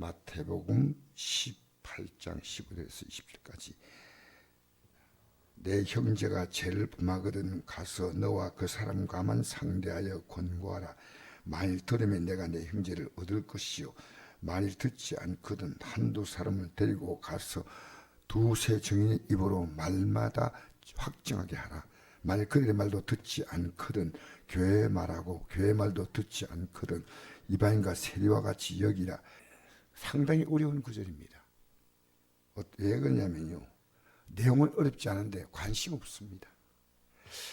마태복음 18장 15절에서 20절까지. 내 형제가 죄를 범하거든 가서 너와 그 사람과만 상대하여 권고하라. 만일 들으면 내가 내 형제를 얻을 것이요. 만일 듣지 않거든 한두 사람을 데리고 가서 두세 증인의 입으로 말마다 확정하게 하라. 만일 그들의 말도 듣지 않거든 교회의 말하고 교회 말도 듣지 않거든 이방인과 세리와 같이 여기라 상당히 어려운 구절입니다. 어, 왜 그러냐면요. 내용은 어렵지 않은데 관심 없습니다.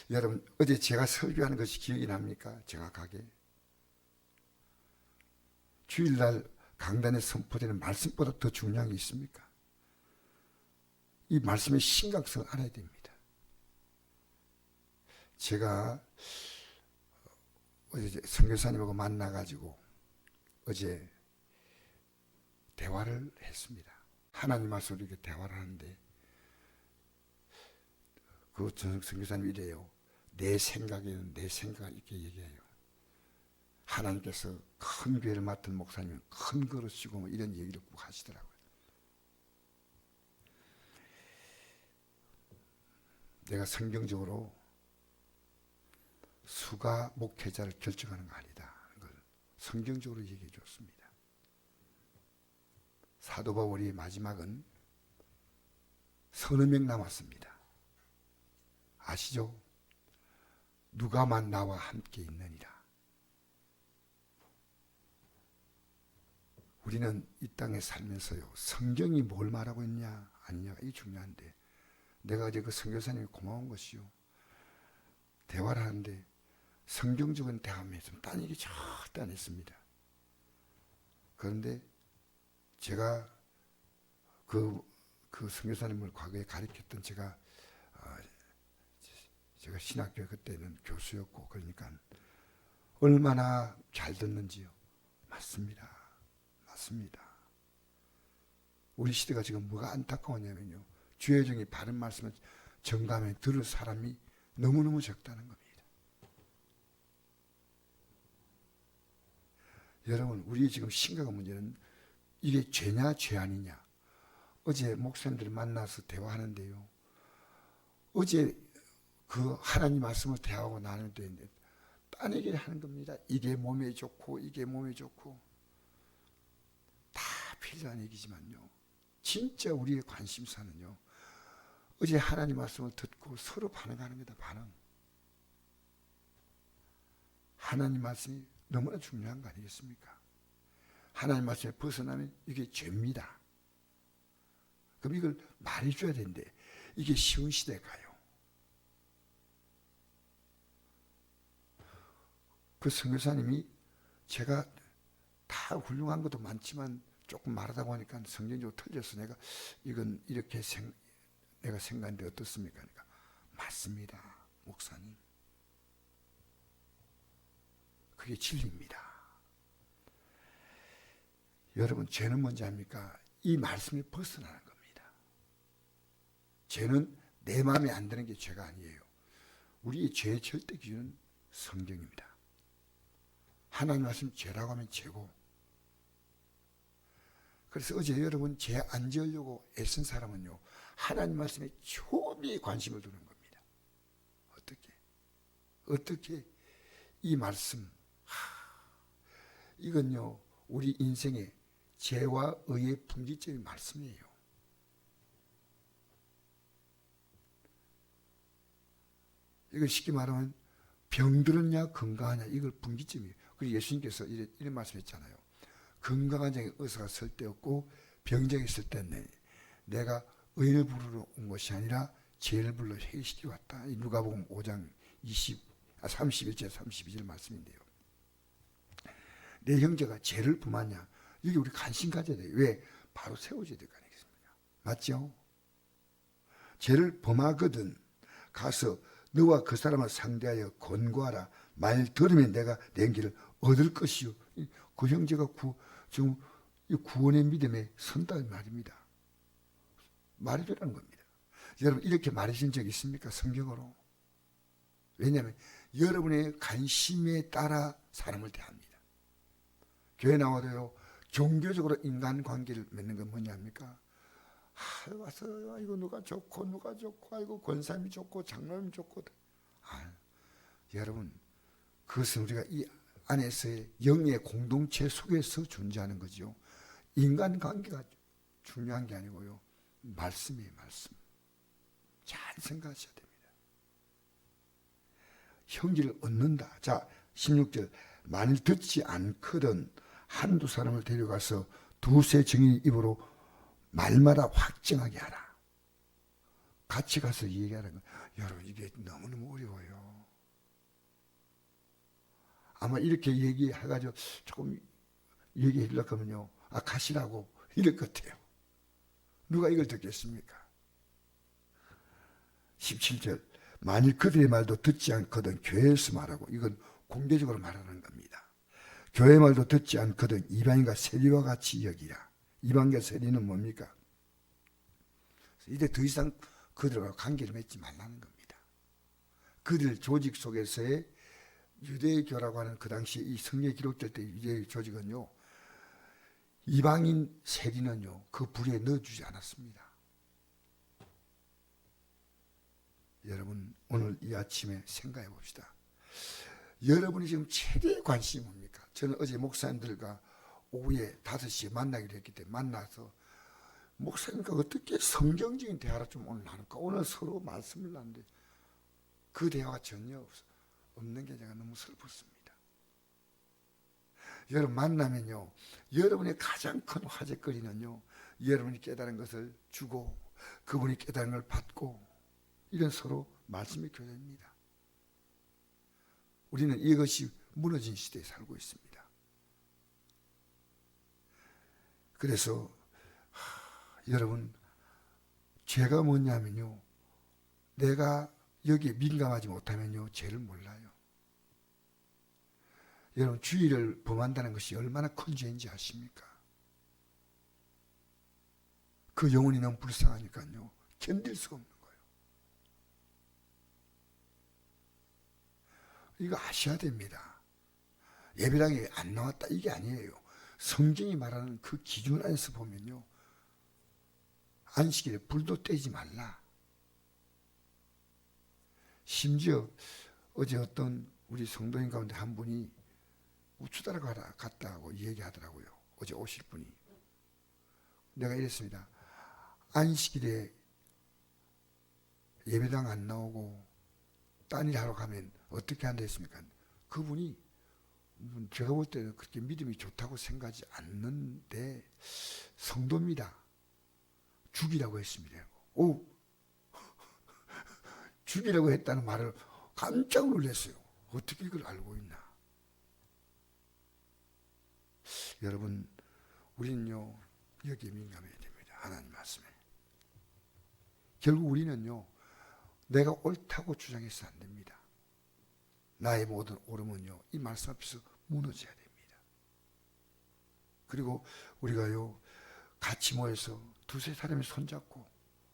여러분 어제 제가 설교하는 것이 기억이 납니까? 정확하게. 주일날 강단에 선포되는 말씀보다 더 중요한 게 있습니까? 이 말씀의 심각성을 알아야 됩니다. 제가 어제 선교사님하고 만나가지고 어제 대화를 했습니다. 하나님 말씀으로 이렇게 대화를 하는데 그 선교사님 이래요. 내 생각에는 내 생각을 이렇게 얘기해요. 하나님께서 큰 교회를 맡은 목사님은 큰 그릇이고 뭐 이런 얘기를 꼭 하시더라고요. 내가 성경적으로 수가 목회자를 결정하는 거 아니다. 걸 성경적으로 얘기해 줬습니다. 사도 바울이 마지막은 서너 명 남았습니다. 아시죠? 누가만 나와 함께 있느니라. 우리는 이 땅에 살면서요, 성경이 뭘 말하고 있냐, 아니냐가 이 중요한데, 내가 어제 그 선교사님이 고마운 것이요. 대화를 하는데, 성경적인 대화면 좀딴 얘기 절대 안 했습니다. 그런데 제가 그, 그 선교사님을 과거에 가르쳤던 제가, 어, 제가 신학교 그때는 교수였고, 그러니까 얼마나 잘 듣는지요. 맞습니다. 맞습니다. 우리 시대가 지금 뭐가 안타까우냐면요. 주의 종이 바른 말씀을 정감에 들을 사람이 너무너무 적다는 겁니다. 여러분, 우리 지금 심각한 문제는 이게 죄냐, 죄 아니냐. 어제 목사님들 만나서 대화하는데요. 어제 그 하나님 말씀을 대하고 나누는데 딴 얘기를 하는 겁니다. 이게 몸에 좋고, 이게 몸에 좋고. 다 필요한 얘기지만요. 진짜 우리의 관심사는요. 어제 하나님 말씀을 듣고 서로 반응하는 거다, 반응. 하나님 말씀이 너무나 중요한 거 아니겠습니까? 하나님 말씀에 벗어나면 이게 죄입니다. 그럼 이걸 말해줘야 되는데 이게 쉬운 시대에 가요. 그 선교사님이 제가 다 훌륭한 것도 많지만 조금 말하다 보니까 성경적으로 틀려서 내가 이건 이렇게 생, 내가 생각하는데 어떻습니까? 그러니까 맞습니다. 목사님. 그게 진리입니다. 여러분, 죄는 뭔지 압니까? 이 말씀이 벗어나는 겁니다. 죄는 내 마음에 안 드는 게 죄가 아니에요. 우리의 죄의 절대 기준은 성경입니다. 하나님 말씀 죄라고 하면 죄고. 그래서 어제 여러분 죄 안 지으려고 애쓴 사람은요, 하나님 말씀에 초미의 관심을 두는 겁니다. 어떻게? 어떻게 이 말씀, 이건요, 우리 인생의 죄와 의의 분기점이 말씀이에요. 이걸 쉽게 말하면 병들었냐 건강하냐 이걸 분기점이에요. 그리고 예수님께서 이런, 이런 말씀했잖아요. 건강한 자에 의사가 설때 없고 병자가 있을 때는 내가 의를 부르러 온 것이 아니라 죄를 불러 회시키 왔다. 누가복음 5장 20, 아, 31절 32절 말씀인데요. 내 형제가 죄를 범하냐? 이게 우리 관심 가져야 돼요. 왜? 바로 세워져야 될 거 아니겠습니까? 맞죠? 죄를 범하거든 가서 너와 그 사람을 상대하여 권고하라. 말 들으면 내가 내 길을 얻을 것이요. 그 형제가 구, 지금 이 구원의 믿음에 선다는 말입니다. 말해주라는 겁니다. 여러분 이렇게 말해준 적 있습니까? 성경으로. 왜냐하면 여러분의 관심에 따라 사람을 대합니다. 교회 나와도요. 종교적으로 인간 관계를 맺는 건 뭐냐입니까? 아, 와서 아이고 누가 좋고 누가 좋고 아이고 권사님이 좋고 장로님 좋고 아, 여러분 그것은 우리가 이 안에서의 영의 공동체 속에서 존재하는 거죠. 인간 관계가 중요한 게 아니고요. 말씀이에요, 말씀. 잘 생각하셔야 됩니다. 형기를 얻는다. 자, 16절. 만일 듣지 않거든 한두 사람을 데려가서 두세 증인 입으로 말마다 확증하게 하라. 같이 가서 얘기하는 거. 여러분, 이게 너무너무 어려워요. 아마 이렇게 얘기해가지고 조금 얘기해 주려고 하면요. 아, 가시라고. 이럴 것 같아요. 누가 이걸 듣겠습니까? 17절. 만일 그들의 말도 듣지 않거든 교회에서 말하고 이건 공개적으로 말하는 겁니다. 교회 말도 듣지 않거든 이방인과 세리와 같이 여기라. 이방과 세리는 뭡니까? 이제 더 이상 그들과 관계를 맺지 말라는 겁니다. 그들 조직 속에서의 유대교라고 하는 그 당시 이 성경 기록될 때 유대 조직은요. 이방인 세리는요. 그 불에 넣어주지 않았습니다. 여러분 오늘 이 아침에 생각해 봅시다. 여러분이 지금 최대의 관심이 뭡니까? 저는 어제 목사님들과 오후에 5시에 만나기로 했기 때문에 만나서 목사님과 어떻게 성경적인 대화를 좀 오늘 나눌까? 오늘 서로 말씀을 나누는데 그 대화가 전혀 없어. 없는 게 제가 너무 슬펐습니다. 여러분 만나면요. 여러분의 가장 큰 화제거리는요. 여러분이 깨달은 것을 주고 그분이 깨달은 걸 받고 이런 서로 말씀의 교제입니다. 우리는 이것이 무너진 시대에 살고 있습니다. 그래서 하, 여러분 죄가 뭐냐면요. 내가 여기에 민감하지 못하면요. 죄를 몰라요. 여러분 주의를 범한다는 것이 얼마나 큰 죄인지 아십니까? 그 영혼이 너무 불쌍하니까요. 견딜 수가 없는 거예요. 이거 아셔야 됩니다. 예배당에 안 나왔다 이게 아니에요. 성경이 말하는 그 기준 안에서 보면요. 안식일에 불도 떼지 말라. 심지어 어제 어떤 우리 성도인 가운데 한 분이 우추다라 가라 갔다고 얘기하더라고요. 어제 오실 분이. 내가 이랬습니다. 안식일에 예배당 안 나오고 딴 일 하러 가면 어떻게 한다 했습니까? 그분이 제가 볼 때는 그렇게 믿음이 좋다고 생각하지 않는데 성도입니다. 죽이라고 했습니다. 오, 죽이라고 했다는 말을 깜짝 놀랐어요. 어떻게 이걸 알고 있나? 여러분, 우리는요, 여기에 민감해야 됩니다. 하나님 말씀에. 결국 우리는요, 내가 옳다고 주장해서 안 됩니다. 나의 모든 옳음은요, 이 말씀 앞에서 무너져야 됩니다. 그리고 우리가요, 같이 모여서 두세 사람이 손잡고,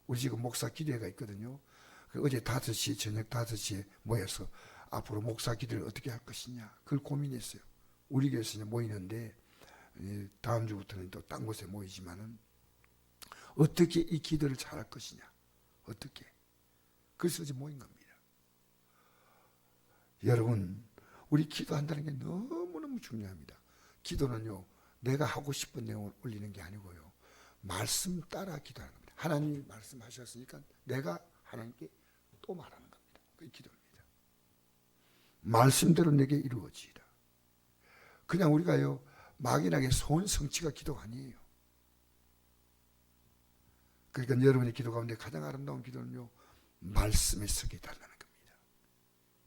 우리 지금 목사 기대가 있거든요. 그 어제 5시, 저녁 5시에 모여서 앞으로 목사 기도를 어떻게 할 것이냐, 그걸 고민했어요. 우리 교회에서 모이는데, 다음 주부터는 또 딴 곳에 모이지만은, 어떻게 이 기도를 잘할 것이냐, 어떻게. 그래서 어제 모인 겁니다. 여러분, 우리 기도한다는 게 너무너무 중요합니다. 기도는요, 내가 하고 싶은 내용을 올리는 게 아니고요. 말씀 따라 기도하는 겁니다. 하나님이 말씀하셨으니까 내가 하나님께 또 말하는 겁니다. 그게 기도입니다. 말씀대로 내게 이루어지라. 그냥 우리가요, 막연하게 소원 성취가 기도가 아니에요. 그러니까 여러분의 기도 가운데 가장 아름다운 기도는요, 말씀에 서게 달라는 겁니다.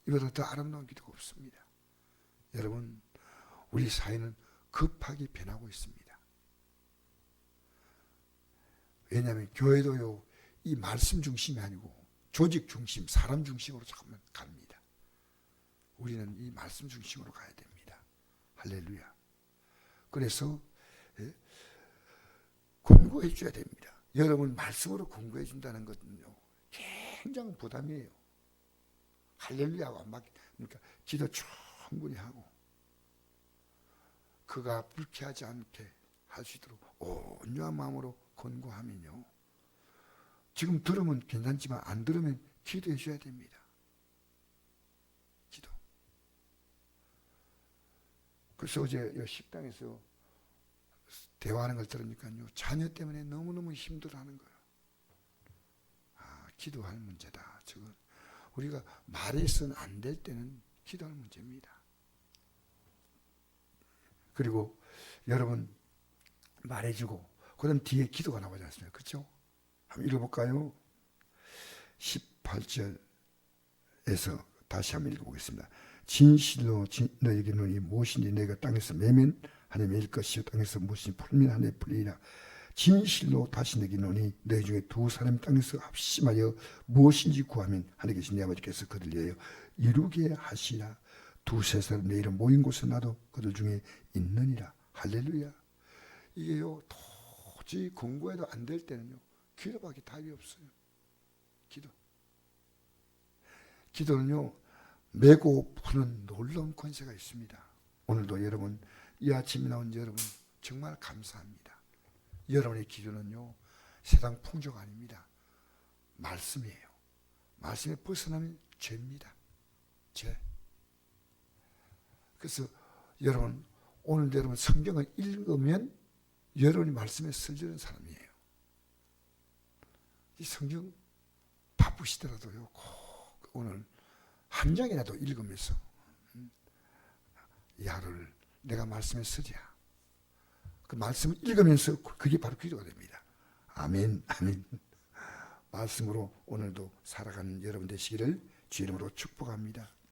이보다 더 아름다운 기도가 없습니다. 여러분, 우리 사회는 급하게 변하고 있습니다. 왜냐하면 교회도요, 이 말씀 중심이 아니고 조직 중심, 사람 중심으로 잠깐만 갑니다. 우리는 이 말씀 중심으로 가야 됩니다. 할렐루야. 그래서 예, 공부해 줘야 됩니다. 여러분 말씀으로 공부해 준다는 것은요, 굉장히 부담이에요. 할렐루야가 막 그러니까 기도 충분히 하고 그가 불쾌하지 않게 할 수 있도록 온유한 마음으로 권고하면요. 지금 들으면 괜찮지만 안 들으면 기도해 줘야 됩니다. 기도. 그래서 어제 이 식당에서 대화하는 걸 들으니까요. 자녀 때문에 너무너무 힘들어하는 거예요. 아, 기도할 문제다. 저건 우리가 말해서는 안 될 때는 기도할 문제입니다. 그리고 여러분 말해주고 그다음 뒤에 기도가 나오지 않습니까? 그렇죠? 한번 읽어볼까요? 18절에서 다시 한번 읽어보겠습니다. 진실로 진, 너에게 너희 무엇인지 내가 땅에서 매면 하나님 일 것이요 땅에서 무엇인지 풀면 하나님 풀리라. 진실로 다시 내게 너니 너희 중에 두 사람 땅에서 합심하여 무엇인지 구하면 하나님께서 내 아버지께서 그들 위하여 이루게 하시라. 두세 사람 내 이름 모인 곳에 나도 그들 중에 있느니라. 할렐루야. 이게요 도저히 공부해도 안 될 때는요 기도밖에 답이 없어요. 기도. 기도는요 메고 푸는 놀라운 권세가 있습니다. 오늘도 여러분 이 아침에 나온 여러분 정말 감사합니다. 여러분의 기도는요 세상 풍조가 아닙니다. 말씀이에요. 말씀에 벗어나면 죄입니다. 죄. 그래서 여러분 오늘 여러분 성경을 읽으면 여러분이 말씀에 설주는 사람이에요. 이 성경 바쁘시더라도요 꼭 오늘 한 장이라도 읽으면서 음, 이 하루를 내가 말씀에 쓰자. 그 말씀을 읽으면서 그게 바로 기도가 됩니다. 아멘, 아멘. 말씀으로 오늘도 살아가는 여러분 되시기를 주 이름으로 축복합니다.